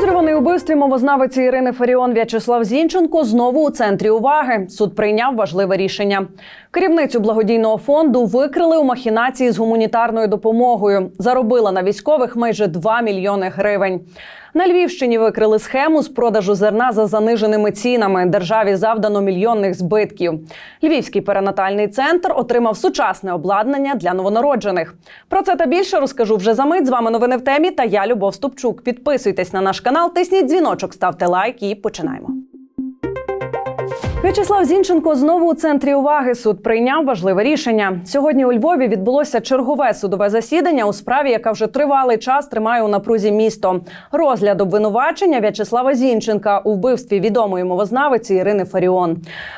Підозрюваний у вбивстві мовознавиці Ірини Фаріон В'ячеслав Зінченко знову у центрі уваги. Суд прийняв важливе рішення. Керівницю благодійного фонду викрили у махінації з гуманітарною допомогою. Заробила на військових майже 2 мільйони гривень. На Львівщині викрили схему з продажу зерна за заниженими цінами. Державі завдано мільйонних збитків. Львівський перинатальний центр отримав сучасне обладнання для новонароджених. Про це та більше розкажу вже за мить. З вами новини в темі. Та я Любов Ступчук. Підписуйтесь на наш канал, тисніть дзвіночок, ставте лайк і починаємо. В'ячеслав Зінченко знову у центрі уваги. Суд прийняв важливе рішення. Сьогодні у Львові відбулося чергове судове засідання у справі, яка вже тривалий час тримає у напрузі місто. Розгляд обвинувачення В'ячеслава Зінченка у вбивстві відомої мовознавиці Ірини Фаріон.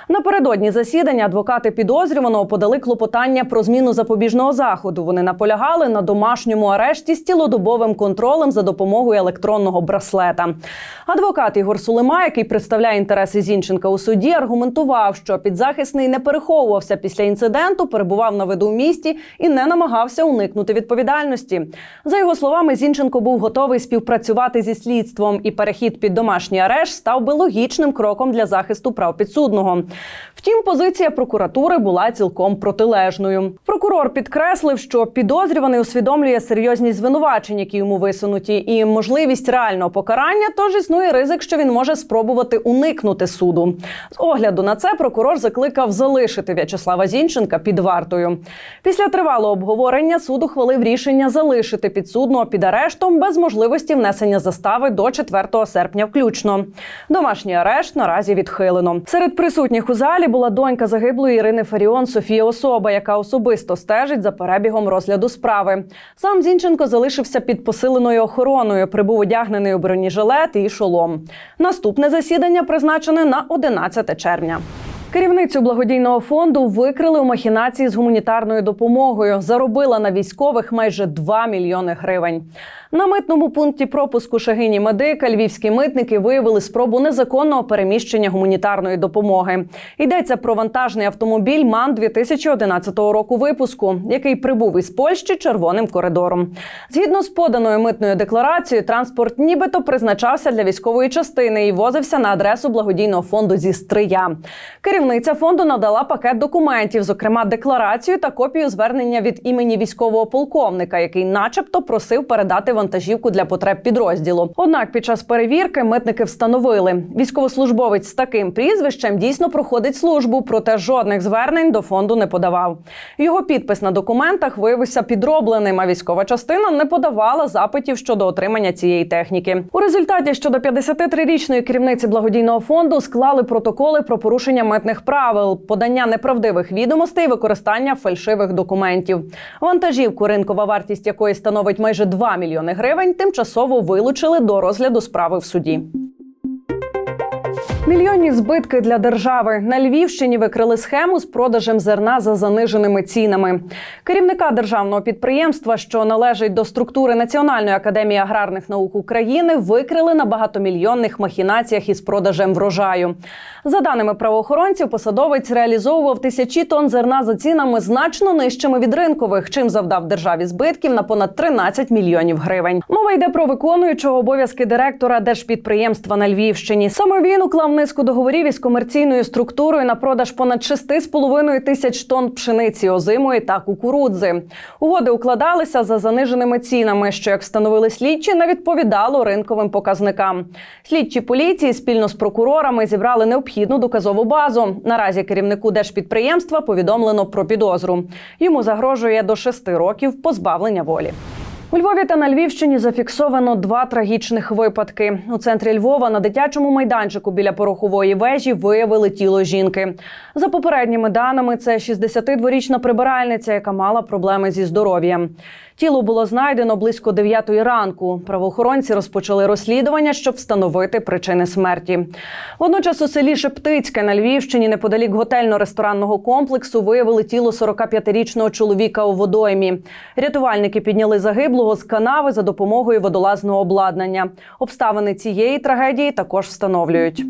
Напередодні засідання адвокати підозрюваного подали клопотання про зміну запобіжного заходу. Вони наполягали на домашньому арешті з цілодобовим контролем за допомогою електронного браслета. Адвокат Ігор Сулима, який представляє інтереси Зінченка у суді, аргументував, що підзахисний не переховувався після інциденту, перебував на виду в місті і не намагався уникнути відповідальності. За його словами, Зінченко був готовий співпрацювати зі слідством, і перехід під домашній арешт став би логічним кроком для захисту прав підсудного. Втім, позиція прокуратури була цілком протилежною. Прокурор підкреслив, що підозрюваний усвідомлює серйозні звинувачення, які йому висунуті, і можливість реального покарання. Тож існує ризик, що він може спробувати уникнути суду. З огляду на це прокурор закликав залишити В'ячеслава Зінченка під вартою. Після тривалого обговорення суд ухвалив рішення залишити підсудного під арештом без можливості внесення застави до 4 серпня, включно. Домашній арешт наразі відхилено. Серед присутніх у залі була донька загиблої Ірини Фаріон Софія Особа, яка особисто стежить за перебігом розгляду справи. Сам Зінченко залишився під посиленою охороною. Прибув одягнений у бронежилет і шолом. Наступне засідання призначене на 11 червня. Керівницю благодійного фонду викрили у махінації з гуманітарною допомогою. Заробила на військових майже 2 мільйони гривень. На митному пункті пропуску Шагині Медика львівські митники виявили спробу незаконного переміщення гуманітарної допомоги. Йдеться про вантажний автомобіль МАН 2011 року випуску, який прибув із Польщі червоним коридором. Згідно з поданою митною декларацією, транспорт нібито призначався для військової частини і возився на адресу благодійного фонду зі Стрия. Керівниця фонду надала пакет документів, зокрема декларацію та копію звернення від імені військового полковника, який, начебто, просив передати вантажівку для потреб підрозділу. Однак під час перевірки митники встановили, військовослужбовець з таким прізвищем дійсно проходить службу, проте жодних звернень до фонду не подавав. Його підпис на документах виявився підробленим. А військова частина не подавала запитів щодо отримання цієї техніки. У результаті щодо 53-річної керівниці благодійного фонду склали протоколи про порушення митних правил, подання неправдивих відомостей, використання фальшивих документів. Вантажівку, ринкова вартість якої становить майже 2 мільйони гривень, тимчасово вилучили до розгляду справи в суді. Мільйонні збитки для держави на Львівщині викрили схему з продажем зерна за заниженими цінами. Керівника державного підприємства, що належить до структури Національної академії аграрних наук України, викрили на багатомільйонних махінаціях із продажем врожаю. За даними правоохоронців, посадовець реалізовував тисячі тонн зерна за цінами значно нижчими від ринкових, чим завдав державі збитків на понад 13 мільйонів гривень. Мова йде про виконуючого обов'язки директора держпідприємства на Львівщині. Саме він уклав низку договорів із комерційною структурою на продаж понад 6,5 тисяч тонн пшениці, озимої та кукурудзи. Угоди укладалися за заниженими цінами, що, як встановили слідчі, не відповідало ринковим показникам. Слідчі поліції спільно з прокурорами зібрали необхідну доказову базу. Наразі керівнику держпідприємства повідомлено про підозру. Йому загрожує до 6 років позбавлення волі. У Львові та на Львівщині зафіксовано два трагічних випадки. У центрі Львова на дитячому майданчику біля порохової вежі виявили тіло жінки. За попередніми даними, це 62-річна прибиральниця, яка мала проблеми зі здоров'ям. Тіло було знайдено близько 9 ранку. Правоохоронці розпочали розслідування, щоб встановити причини смерті. Водночас у селі Шептицьке на Львівщині, неподалік готельно-ресторанного комплексу, виявили тіло 45-річного чоловіка у водоймі. Рятувальники підняли загиблого з канави за допомогою водолазного обладнання. Обставини цієї трагедії також встановлюють.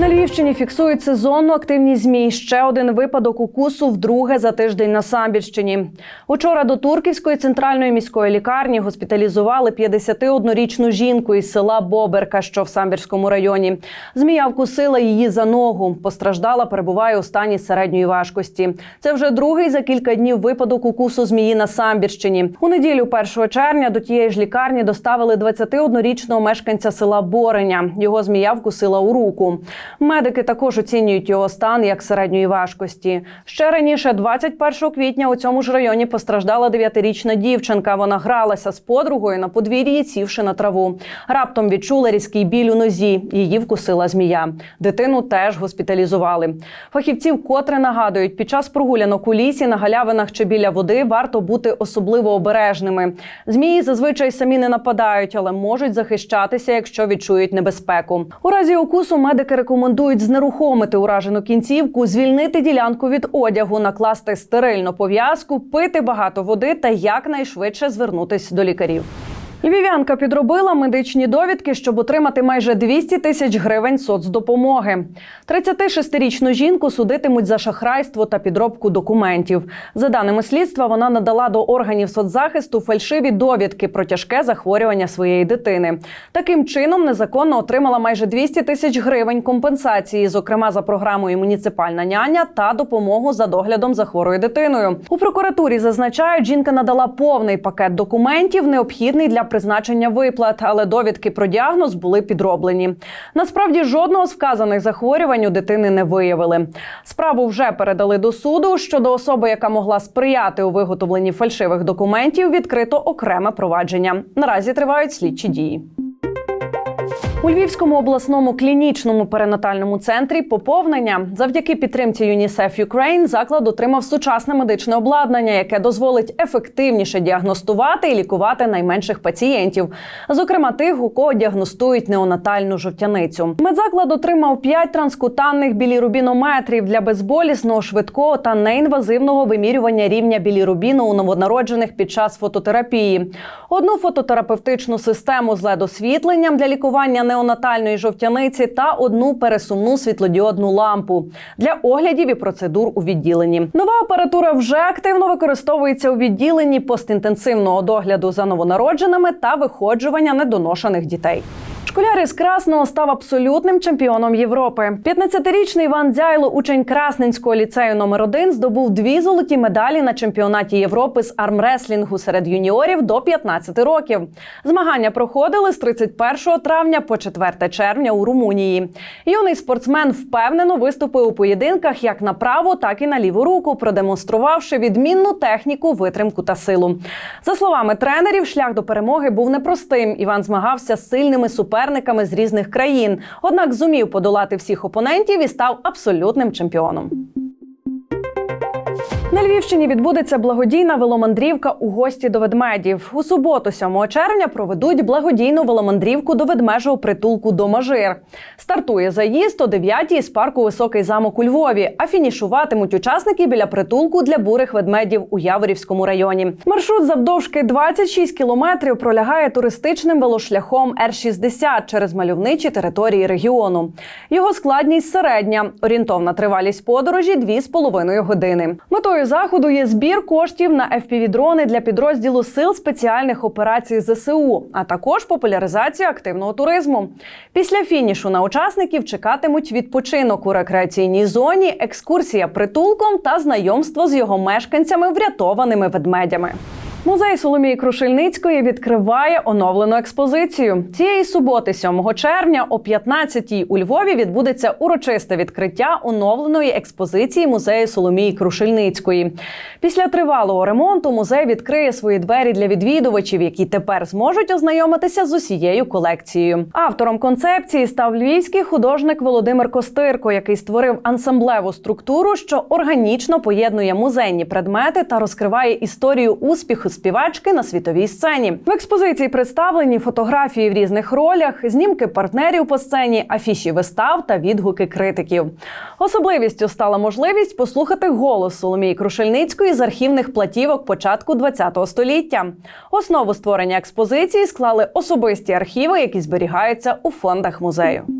На Львівщині фіксують сезонну активність змій. Ще один випадок укусу вдруге за тиждень на Самбірщині. Учора до Турківської центральної міської лікарні госпіталізували 51-річну жінку із села Боберка, що в Самбірському районі. Змія вкусила її за ногу. Постраждала, перебуває у стані середньої важкості. Це вже другий за кілька днів випадок укусу змії на Самбірщині. У неділю 1 червня до тієї ж лікарні доставили 21-річного мешканця села Бореня. Його змія вкусила у руку. Медики також оцінюють його стан як середньої важкості. Ще раніше, 21 квітня, у цьому ж районі постраждала 9-річна дівчинка. Вона гралася з подругою на подвір'ї, сівши на траву. Раптом відчула різкий біль у нозі. Її вкусила змія. Дитину теж госпіталізували. Фахівці вкотре нагадують, під час прогулянок у лісі на галявинах чи біля води варто бути особливо обережними. Змії зазвичай самі не нападають, але можуть захищатися, якщо відчують небезпеку. У разі укусу медики рекомендують знерухомити уражену кінцівку, звільнити ділянку від одягу, накласти стерильну пов'язку, пити багато води та якнайшвидше звернутись до лікарів. Львів'янка підробила медичні довідки, щоб отримати майже 200 тисяч гривень соцдопомоги. 36-річну жінку судитимуть за шахрайство та підробку документів. За даними слідства, вона надала до органів соцзахисту фальшиві довідки про тяжке захворювання своєї дитини. Таким чином незаконно отримала майже 200 тисяч гривень компенсації, зокрема за програмою Муніципальна няня та допомогу за доглядом за хворою дитиною. У прокуратурі зазначають, жінка надала повний пакет документів, необхідний для призначення виплат, але довідки про діагноз були підроблені. Насправді жодного з вказаних захворювань у дитини не виявили. Справу вже передали до суду. Щодо особи, яка могла сприяти у виготовленні фальшивих документів, відкрито окреме провадження. Наразі тривають слідчі дії. У Львівському обласному клінічному перинатальному центрі поповнення. Завдяки підтримці UNICEF Ukraine заклад отримав сучасне медичне обладнання, яке дозволить ефективніше діагностувати і лікувати найменших пацієнтів, зокрема тих, у кого діагностують неонатальну жовтяницю. Медзаклад отримав 5 транскутанних білірубінометрів для безболісного, швидкого та неінвазивного вимірювання рівня білірубіну у новонароджених під час фототерапії, одну фототерапевтичну систему з ледосвітленням для лікування неонатальної жовтяниці та одну пересувну світлодіодну лампу для оглядів і процедур у відділенні. Нова апаратура вже активно використовується у відділенні постінтенсивного догляду за новонародженими та виходжування недоношених дітей. Школяр із Красного став абсолютним чемпіоном Європи. 15-річний Іван Дзяйло, учень Красненського ліцею номер 1 здобув дві золоті медалі на чемпіонаті Європи з армреслінгу серед юніорів до 15 років. Змагання проходили з 31 травня по 4 червня у Румунії. Юний спортсмен впевнено виступив у поєдинках як на праву, так і на ліву руку, продемонструвавши відмінну техніку, витримку та силу. За словами тренерів, шлях до перемоги був непростим. Іван змагався з сильними суперниками з різних країн, однак зумів подолати всіх опонентів і став абсолютним чемпіоном. На Львівщині відбудеться благодійна веломандрівка у гості до ведмедів. У суботу, 7 червня, проведуть благодійну веломандрівку до ведмежого притулку Домажир. Стартує заїзд о 9 з парку Високий замок у Львові, а фінішуватимуть учасники біля притулку для бурих ведмедів у Яворівському районі. Маршрут завдовжки 26 кілометрів пролягає туристичним велошляхом Р-60 через мальовничі території регіону. Його складність середня, орієнтовна тривалість подорожі 2,5 години. Метою заходу є збір коштів на FPV-дрони для підрозділу сил спеціальних операцій ЗСУ, а також популяризація активного туризму. Після фінішу на учасників чекатимуть відпочинок у рекреаційній зоні, екскурсія притулком та знайомство з його мешканцями, врятованими ведмедями. Музей Соломії Крушельницької відкриває оновлену експозицію. Цієї суботи, 7 червня, о 15-й у Львові відбудеться урочисте відкриття оновленої експозиції музею Соломії Крушельницької. Після тривалого ремонту музей відкриє свої двері для відвідувачів, які тепер зможуть ознайомитися з усією колекцією. Автором концепції став львівський художник Володимир Костирко, який створив ансамблеву структуру, що органічно поєднує музейні предмети та розкриває історію успіху співачки на світовій сцені. В експозиції представлені фотографії в різних ролях, знімки партнерів по сцені, афіші вистав та відгуки критиків. Особливістю стала можливість послухати голос Соломії Крушельницької з архівних платівок початку ХХ століття. Основу створення експозиції склали особисті архіви, які зберігаються у фондах музею.